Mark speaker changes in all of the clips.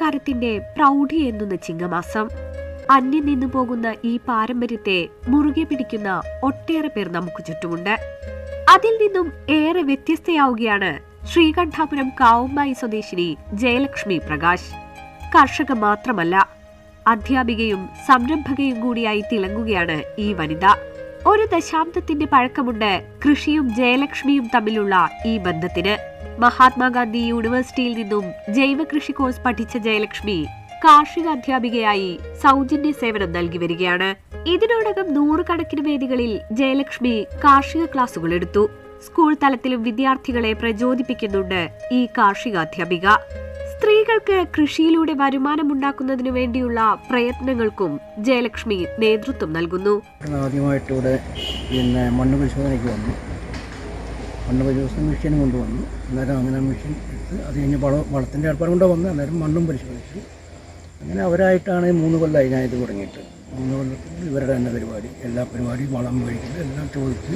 Speaker 1: കരത്തിന്റെ പ്രൗഢി എന്നുന്ന ചിങ്ങമാസം. അന്യം നിന്നു പോകുന്ന ഈ പാരമ്പര്യത്തെ മുറുകെ പിടിക്കുന്ന ഒട്ടേറെ പേർ നമുക്ക് ചുറ്റുമുണ്ട്. അതിൽ നിന്നും ഏറെ വ്യത്യസ്തയാവുകയാണ് ശ്രീകണ്ഠാപുരം കാവുമ്പായി സ്വദേശിനി ജയലക്ഷ്മി പ്രകാശ്. കർഷക മാത്രമല്ല അധ്യാപികയും സംരംഭകയും കൂടിയായി തിളങ്ങുകയാണ് ഈ വനിത. ഒരു ദശാബ്ദത്തിന്റെ പഴക്കമുണ്ട് കൃഷിയും ജയലക്ഷ്മിയും തമ്മിലുള്ള ഈ ബന്ധത്തിന്. മഹാത്മാഗാന്ധി യൂണിവേഴ്സിറ്റിയിൽ നിന്നും ജൈവ കൃഷി കോഴ്സ് പഠിച്ച ജയലക്ഷ്മി കാർഷിക അധ്യാപികയായി സൗജന്യ സേവനം നൽകി വരികയാണ്. ഇതിനോടകം നൂറുകണക്കിന് വേദികളിൽ ജയലക്ഷ്മി കാർഷിക ക്ലാസുകൾ എടുത്തു. സ്കൂൾ തലത്തിലും വിദ്യാർത്ഥികളെ പ്രചോദിപ്പിക്കുന്നുണ്ട് ഈ കാർഷിക അധ്യാപിക. സ്ത്രീകൾക്ക് കൃഷിയിലൂടെ വരുമാനമുണ്ടാക്കുന്നതിനു വേണ്ടിയുള്ള പ്രയത്നങ്ങൾക്കും ജയലക്ഷ്മി നേതൃത്വം നൽകുന്നു.
Speaker 2: ആദ്യമായിട്ട് ഇവിടെ പിന്നെ മണ്ണ് പരിശോധനയ്ക്ക് വന്നു. മണ്ണ് പരിശോധന മെഷീൻ കൊണ്ടുവന്നു. അന്നേരം അങ്ങനെ മെഷീൻ എടുത്ത് അത് കഴിഞ്ഞ് വളം വളത്തിന്റെ ഏർപ്പാട് കൊണ്ട് വന്ന് അന്നേരം മണ്ണും പരിശോധിച്ചു. അങ്ങനെ അവരായിട്ടാണ് മൂന്ന് കൊല്ലമായി ഞാൻ ഇത് തുടങ്ങിയിട്ട്. മൂന്ന് കൊല്ലത്തിൽ ഇവരുടെ തന്നെ പരിപാടി. എല്ലാ പരിപാടിയും വളം കഴിക്കൽ എല്ലാം ചോദിച്ച്.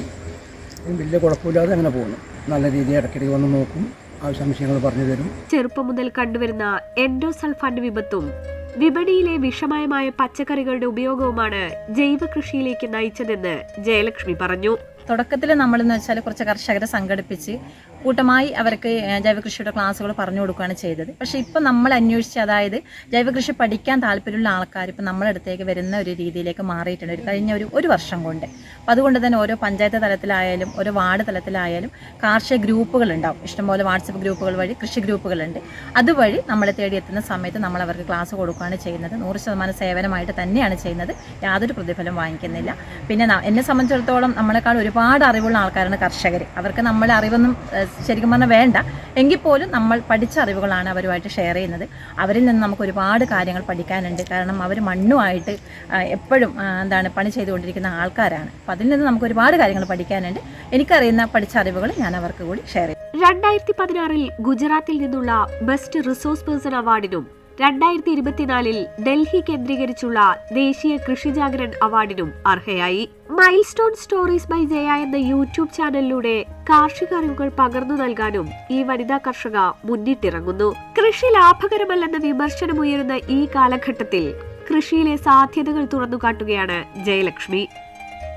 Speaker 2: വലിയ കുഴപ്പമില്ലാതെ അങ്ങനെ പോകുന്നു. നല്ല രീതിയിൽ ഇടയ്ക്കിടയ്ക്ക് വന്ന് നോക്കും. സംശയങ്ങൾ പറഞ്ഞു തരും.
Speaker 1: ചെറുപ്പം മുതൽ കണ്ടുവരുന്ന എൻഡോസൾഫാൻ വിപത്തും വിപണിയിലെ വിഷമയമായ പച്ചക്കറികളുടെ ഉപയോഗവുമാണ് ജൈവ കൃഷിയിലേക്ക് നയിച്ചതെന്ന് ജയലക്ഷ്മി പറഞ്ഞു.
Speaker 3: തുടക്കത്തിൽ നമ്മളെന്ന് വെച്ചാൽ കുറച്ച് കർഷകരെ സംഘടിപ്പിച്ച് കൂട്ടമായി അവർക്ക് ജൈവകൃഷിയുടെ ക്ലാസ്സുകൾ പറഞ്ഞു കൊടുക്കുകയാണ് ചെയ്തത്. പക്ഷേ ഇപ്പം നമ്മൾ അന്വേഷിച്ച് അതായത് ജൈവകൃഷി പഠിക്കാൻ താല്പര്യമുള്ള ആൾക്കാർ ഇപ്പം നമ്മുടെ അടുത്തേക്ക് വരുന്ന ഒരു രീതിയിലേക്ക് മാറിയിട്ടുണ്ട്. ഒരു കഴിഞ്ഞ ഒരു ഒരു വർഷം കൊണ്ട്. അപ്പം അതുകൊണ്ട് തന്നെ ഓരോ പഞ്ചായത്ത് തലത്തിലായാലും ഓരോ വാർഡ് തലത്തിലായാലും കാർഷിക ഗ്രൂപ്പുകൾ ഉണ്ടാവും. ഇഷ്ടംപോലെ വാട്സപ്പ് ഗ്രൂപ്പുകൾ വഴി കൃഷി ഗ്രൂപ്പുകളുണ്ട്. അതുവഴി നമ്മളെ തേടി എത്തുന്ന സമയത്ത് നമ്മൾ അവർക്ക് ക്ലാസ് കൊടുക്കുകയാണ് ചെയ്യുന്നത്. നൂറ് ശതമാനം സേവനമായിട്ട് തന്നെയാണ് ചെയ്യുന്നത്. യാതൊരു പ്രതിഫലം വാങ്ങിക്കുന്നില്ല. പിന്നെ എന്നെ സംബന്ധിച്ചിടത്തോളം നമ്മളെക്കാൾ ഒരുപാട് അറിവുള്ള ആൾക്കാരാണ് കർഷകർ അവർക്ക് നമ്മളെ അറിവൊന്നും ശരിക്കും പറഞ്ഞാൽ വേണ്ട. എങ്കിൽ പോലും നമ്മൾ പഠിച്ച അറിവുകളാണ് അവരുമായിട്ട് ഷെയർ ചെയ്യുന്നത്. അവരിൽ നിന്ന് നമുക്ക് ഒരുപാട് കാര്യങ്ങൾ പഠിക്കാനുണ്ട്. കാരണം അവർ മണ്ണുമായിട്ട് എപ്പോഴും എന്താണ് പണി ചെയ്തുകൊണ്ടിരിക്കുന്ന ആൾക്കാരാണ്. അപ്പം അതിൽ നിന്ന് നമുക്ക് ഒരുപാട് കാര്യങ്ങൾ പഠിക്കാനുണ്ട്. എനിക്കറിയുന്ന പഠിച്ച അറിവുകൾ ഞാൻ അവർക്ക് കൂടി ഷെയർ ചെയ്യും
Speaker 1: രണ്ടായിരത്തി പതിനാറിൽ ഗുജറാത്തിൽ നിന്നുള്ള ബെസ്റ്റ് റിസോഴ്സ് പേഴ്സൺ അവാർഡിനും രണ്ടായിരത്തി ഇരുപത്തിനാലിൽ ഡൽഹി കേന്ദ്രീകരിച്ചുള്ള ദേശീയ കൃഷി ജാഗരൺ അവാർഡിനും അർഹയായി. Milestone stories by Jaya എന്ന യൂട്യൂബ് ചാനലിലൂടെ കാർഷിക അറിവുകൾ പകർന്നു നൽകാനും ഈ വനിതാ കർഷക മുന്നിട്ടിറങ്ങുന്നു. കൃഷി ലാഭകരമല്ലെന്ന വിമർശനമുയരുന്ന ഈ കാലഘട്ടത്തിൽ കൃഷിയിലെ സാധ്യതകൾ തുറന്നു കാട്ടുകയാണ് Jayalakshmi.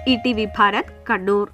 Speaker 1: E T V Bharat Kannur.